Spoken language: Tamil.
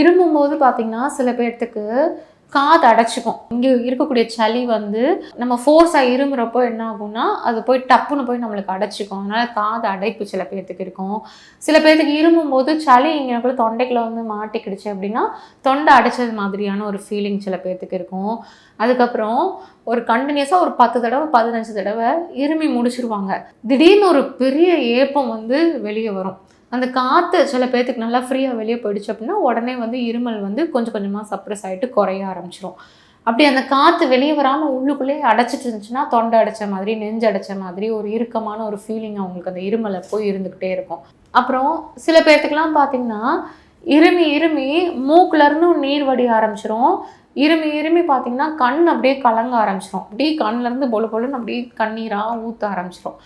இருமும் போது பார்த்தீங்கன்னா சில பேர்த்துக்கு காது அடைச்சிக்கும். இங்கே இருக்கக்கூடிய சளி வந்து நம்ம ஃபோர்ஸாக இருமுறப்போ என்ன ஆகும்னா அது போய் டப்புன்னு போய் நம்மளுக்கு அடைச்சிக்கும். அதனால காது அடைப்பு சில பேர்த்துக்கு இருக்கும். சில பேர்த்துக்கு இருமும் போது சளி இங்கே தொண்டைக்குள்ள வந்து மாட்டிக்கிடுச்சு அப்படின்னா தொண்டை அடைச்சது மாதிரியான ஒரு ஃபீலிங் சில பேர்த்துக்கு இருக்கும். அதுக்கப்புறம் ஒரு கண்டினியூஸாக ஒரு பத்து தடவை பதினஞ்சு தடவை இருமி முடிச்சிருவாங்க. திடீர்னு ஒரு பெரிய ஏப்பம் வந்து வெளியே வரும். அந்த காற்று சில பேர்த்துக்கு நல்லா ஃப்ரீயாக வெளியே போயிடுச்சு அப்படின்னா உடனே வந்து இருமல் வந்து கொஞ்சம் கொஞ்சமாக சப்ரஸ் ஆகிட்டு குறைய ஆரம்பிச்சிடும் அப்படி அந்த காற்று வெளியே வராமல் உள்ளுக்குள்ளேயே அடைச்சிட்டு இருந்துச்சுன்னா தொண்டை அடைச்ச மாதிரி நெஞ்சு அடைச்ச மாதிரி ஒரு இறுக்கமான ஒரு ஃபீலிங் அவங்களுக்கு அந்த இருமலை போய் இருந்துக்கிட்டே இருக்கும். அப்புறம் சில பேர்த்துக்கெல்லாம் பார்த்தீங்கன்னா இருமி இருமி மூக்குலேருந்து நீர் வடிய ஆரம்பிச்சிரும். இருமி இருமி பார்த்தீங்கன்னா கண் அப்படியே கலங்க ஆரம்பிச்சிரும். அப்படியே கண்ணிலேருந்து பொழு பொழுன்னு அப்படியே கண்ணீராக ஊற்ற ஆரம்பிச்சிரும்.